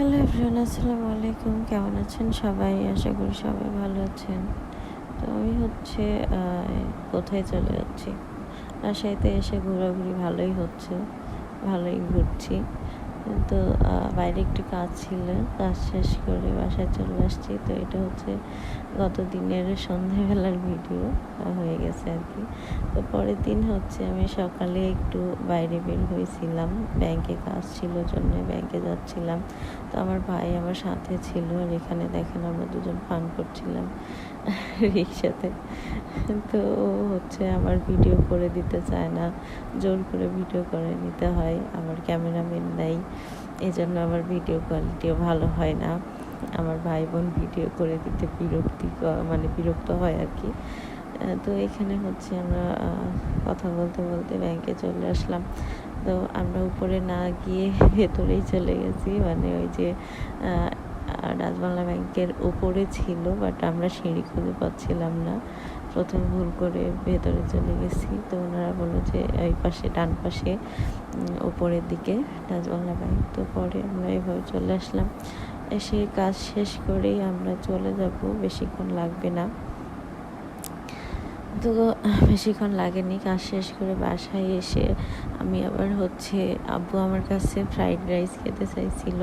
Hello everyone আসসালামু আলাইকুম। কেমন আছেন সবাই? আশা করি সবাই ভালো আছেন। তো আমি হচ্ছে কোথায় চলে যাচ্ছি? রাজশাহীতে এসে ঘোরাঘুরি ভালোই হচ্ছে, ভালোই ঘুরছি। তো বাইরে একটু কাজ ছিল, কাজ শেষ করে বাসায় চলে আসছি। তো এটা হচ্ছে গত দিনের সন্ধেবেলার ভিডিও হয়ে গেছে আর কি। তো পরের দিন হচ্ছে আমি সকালে একটু বাইরে বের হয়েছিলাম। ব্যাংকে কাজ ছিল জন্য ব্যাংকে যাচ্ছিলাম। তো আমার ভাই আমার সাথে ছিল আর এখানে দেখেন আমরা দুজন ফান করছিলাম রিক্সাতে। তো হচ্ছে আমার ভিডিও করে দিতে চায় না, জোর করে ভিডিও করে নিতে হয়। আমার ক্যামেরাম্যান নাই। এই জন্য আমার ভিডিও কোয়ালিটিও ভালো হয় না। আমার ভাই বোন ভিডিও করে দিতে বিরক্তি মানে বিরক্ত হয় আর কি। তো এখানে হচ্ছে আমরা কথা বলতে বলতে ব্যাংকে চলে আসলাম। তো আমরা উপরে না গিয়ে ভেতরেই চলে গেছি। মানে ওই যে আহ, রাজবাংলা ব্যাংকের উপরে ছিল বাট আমরা সিঁড়ি খুঁজে পাচ্ছিলাম না। প্রথমে ভুল করে ভেতরে চলে গেছি। তো ওনারা বলল যে এই পাশে ডান পাশে উপরের দিকে রাজবাংলা ব্যাংক। তো পরে আমরা এভাবে চলে আসলাম। এসে কাজ শেষ করেই আমরা চলে যাব। বেশিক্ষণ লাগবে না। তো বেশিক্ষণ লাগেনি। কাজ শেষ করে বাসায় এসে আমি আবার হচ্ছে আব্বু আমার কাছে ফ্রাইড রাইস খেতে চাইছিল।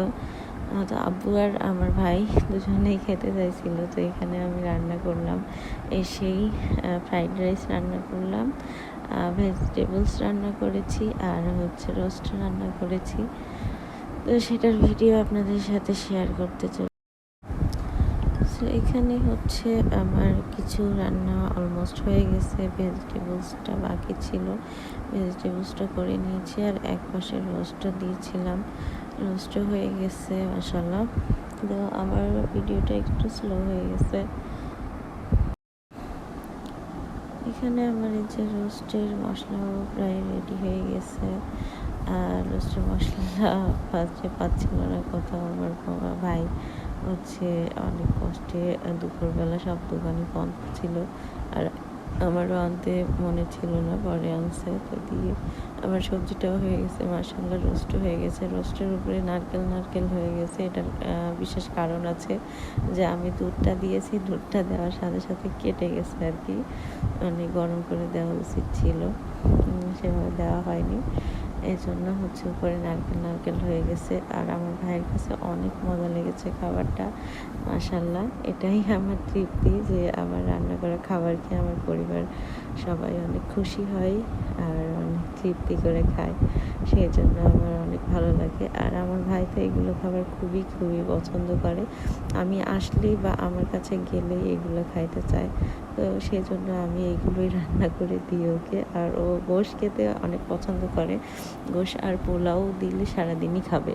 তো আব্বু আর আমার ভাই দুজনেই খেতে চাইছিল, তো এখানে আমি রান্না করলাম। এসেই ফ্রাইড রাইস রান্না করলাম ভেজিটেবলস রান্না করেছি আর হচ্ছে রোস্ট রান্না করেছি। তো সেটার ভিডিও আপনাদের সাথে শেয়ার করতে চলে সো এখানে হচ্ছে আমার কিছু রান্না অলমোস্ট হয়ে গেছে। ভেজিটেবলসটা বাকি ছিল। ভেজিটেবলসটা করে নিয়েছি আর এক পাশে রোস্টটা দিয়েছিলাম। রোস্টও হয়ে গেছে মশাল্লা তো আমার ভিডিওটা একটু স্লো হয়ে গেছে। এখানে আমার এই যে রোস্টের মশলাও প্রায় রেডি হয়ে গেছে। আর রোস্টের মশলাটা ফার্স্টে পাচ্ছিল না কোথাও আমার বাবা, ভাই হচ্ছে অনেক কষ্টে দুপুরবেলা সব দোকানে বন্ধ ছিল। আর আমারও আনতে মনে ছিল না, পরে আনছে। তো দিয়ে আমার সবজিটাও হয়ে গেছে মাসাল্লাহ রোস্ট হয়ে গেছে। রোস্টের উপরে নারকেল নারকেল হয়ে গেছে। এটার বিশেষ কারণ আছে যে আমি দুধটা দিয়েছি, দুধটা দেওয়ার সাথে সাথে কেটে গেছে আর কি। মানে গরম করে দেওয়া উচিত ছিল। সেভাবে দেওয়া হয়নি। এই জন্য হচ্ছে উপরে নারকেল নারকেল হয়ে গেছে। আর আমার ভাইয়ের কাছে অনেক মজা লেগেছে খাবারটা মাসাল্লাহ এটাই আমার তৃপ্তি যে আমার রান্না করা খাবার খেয়ে আমার পরিবার সবাই অনেক খুশি হয় আর অনেক তৃপ্তি করে খায় সেই জন্য আমার অনেক ভালো লাগে। আর আমার ভাই তো এগুলো খাবার খুবই খুবই পছন্দ করে। আমি আসলেই বা আমার কাছে গেলেই এগুলো খাইতে চায়। তো সেই জন্য আমি এইগুলোই রান্না করে দিই ওকে। আর ও গোশ খেতে অনেক পছন্দ করে। গোশ আর পোলাও দিলে সারাদিনই খাবে।